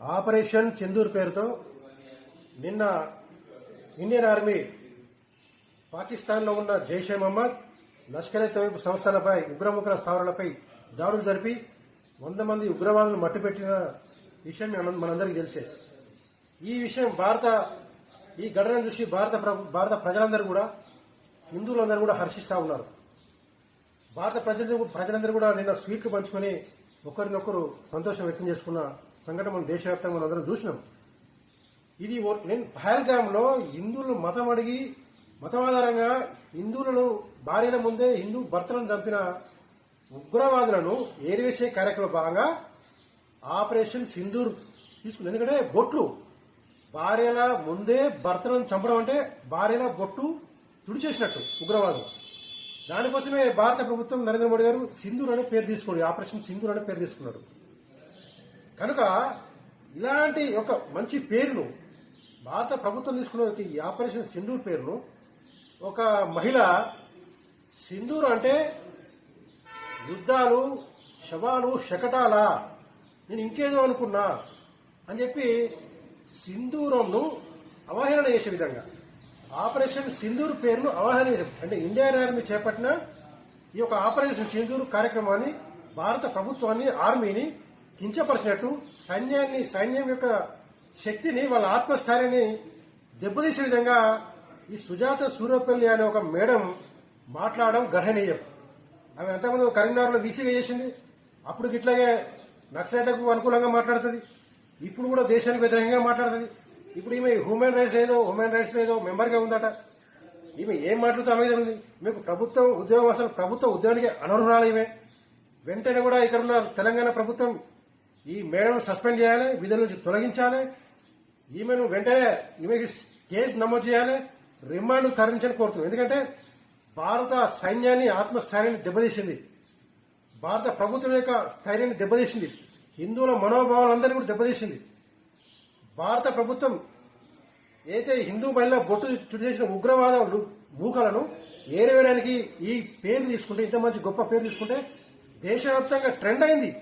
Operation Sindoor పేరుతో నిన్న Indian army పాకిస్తాన్లో ఉన్న జైషే మహమ్మద్ లష్కర్ ఏ తోయిబ్ సంస్థలపై ఉగ్రముఖుల స్థావరాలపై దాడులు జరిపి వంద మంది ఉగ్రవాదులను మట్టిపెట్టిన విషయం మనందరికీ తెలిసే. ఈ విషయం భారత ఈ ఘటనను చూసి భారత భారత ప్రజలందరూ కూడా హిందువులందరూ కూడా హర్షిస్తా ఉన్నారు. భారత ప్రజలు ప్రజలందరూ కూడా నిన్న స్వీట్లు పంచుకొని ఒకరినొకరు సంతోషం వ్యక్తం చేసుకున్న సంఘటన మనం దేశవ్యాప్తంగా మనం అందరం చూసినాం. ఇది ఓ- నేను పహల్గామ్లో హిందువులు మతం అడిగి మతమాధారంగా హిందువులను భార్యల ముందే హిందూ భర్తలను చంపిన ఉగ్రవాదులను ఏరివేసే కార్యక్రమంలో భాగంగా ఆపరేషన్ సింధూర్ తీసుకుంది. ఎందుకంటే బొట్లు భార్యల ముందే భర్తలను చంపడం అంటే భార్యల బొట్టు తుడిచేసినట్టు ఉగ్రవాదం. దానికోసమే భారత ప్రభుత్వం నరేంద్ర మోడీ గారు సింధూర్ అనే పేరు తీసుకున్నాడు ఆపరేషన్ సింధూర్ అనే పేరు తీసుకున్నాడు కనుక ఇలాంటి ఒక మంచి పేరును భారత ప్రభుత్వం తీసుకున్న ఈ ఆపరేషన్ సింధూర్ పేరును ఒక మహిళ సింధూర్ అంటే యుద్ధాలు శవాలు శకటాల నేను ఇంకేదో అనుకున్నా అని చెప్పి సింధూరంను అవహేళన చేసే విధంగా ఆపరేషన్ సింధూర్ పేరును అవహేళన చేసే అంటే ఇండియన్ ఆర్మీ చేపట్టిన ఈ యొక్క ఆపరేషన్ సింధూర్ కార్యక్రమాన్ని భారత ప్రభుత్వాన్ని ఆర్మీని కించపరిచినట్టు సైన్యాన్ని సైన్యం యొక్క శక్తిని వాళ్ళ ఆత్మస్థాయిని దెబ్బతీసే విధంగా ఈ సుజాత సూర్యపల్లి అనే ఒక మేడం మాట్లాడడం గ్రహణీయం ఆమె ఎంతమంది కరీంనగర్లో వీసీగా చేసింది. అప్పుడు ఇట్లాగే నక్సలైట్లకు అనుకూలంగా మాట్లాడుతుంది. ఇప్పుడు కూడా దేశానికి వ్యతిరేకంగా మాట్లాడుతుంది. ఇప్పుడు ఈమె హ్యూమన్ రైట్స్ ఏదో హ్యూమన్ రైట్స్ ఏదో మెంబర్గా ఉందట. ఈమె ఏం మాట్లాడుతూ ఆమె ఉంది మీకు ప్రభుత్వం ఉద్యోగం అసలు ప్రభుత్వ ఉద్యోగానికి అనర్హురాలు ఈమె. వెంటనే కూడా ఇక్కడ ఉన్న తెలంగాణ ప్రభుత్వం ఈ మేడను సస్పెండ్ చేయాలి విధుల నుంచి తొలగించాలి ఈమెను వెంటనే ఈమెకి కేసు నమోదు చేయాలి రిమాండ్ తరలించని కోరుతున్నాం. ఎందుకంటే భారత సైన్యాన్ని ఆత్మస్థైర్యాన్ని దెబ్బతీసింది. భారత ప్రభుత్వం యొక్క స్థైర్యాన్ని దెబ్బతీసింది. హిందువుల మనోభావాలందరినీ కూడా దెబ్బతీసింది. భారత ప్రభుత్వం అయితే హిందూ మహిళ బొట్టు చుట్టూ చేసిన ఉగ్రవాద మూకలను ఏరవేయడానికి ఈ పేరు తీసుకుంటే ఇంత మంచి గొప్ప పేరు తీసుకుంటే దేశవ్యాప్తంగా ట్రెండ్ అయింది.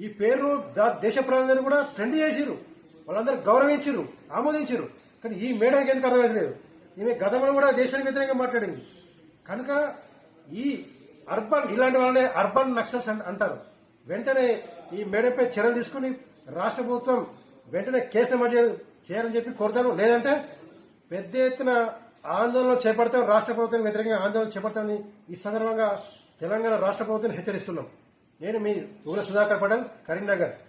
ఈ పేరు దా- దేశ ప్రజలందరూ కూడా ట్రెండ్ చేసిరు వాళ్ళందరూ గౌరవించారు ఆమోదించారు కానీ ఈ మేడానికి ఎందుకు అర్థమవుతలేదు ఈమె గతంలో కూడా దేశానికి వ్యతిరేకంగా మాట్లాడింది. కనుక ఈ అర్బన్ ఇలాంటి వాళ్ళనే అర్బన్ నక్సల్స్ అంటారు. వెంటనే ఈ మేడంపై చర్యలు తీసుకుని రాష్ట్ర ప్రభుత్వం వెంటనే కేసు నమోదు చేయాలని చెప్పి కోరుతాను లేదంటే పెద్ద ఎత్తున ఆందోళన చేపడతాం రాష్ట్ర ప్రభుత్వం వ్యతిరేకంగా ఆందోళన చేపడతామని ఈ సందర్భంగా తెలంగాణ రాష్ట్ర ప్రభుత్వం హెచ్చరిస్తున్నాం. నేను మీ దూర సుధాకర్ పటల్ కరీంనగర్.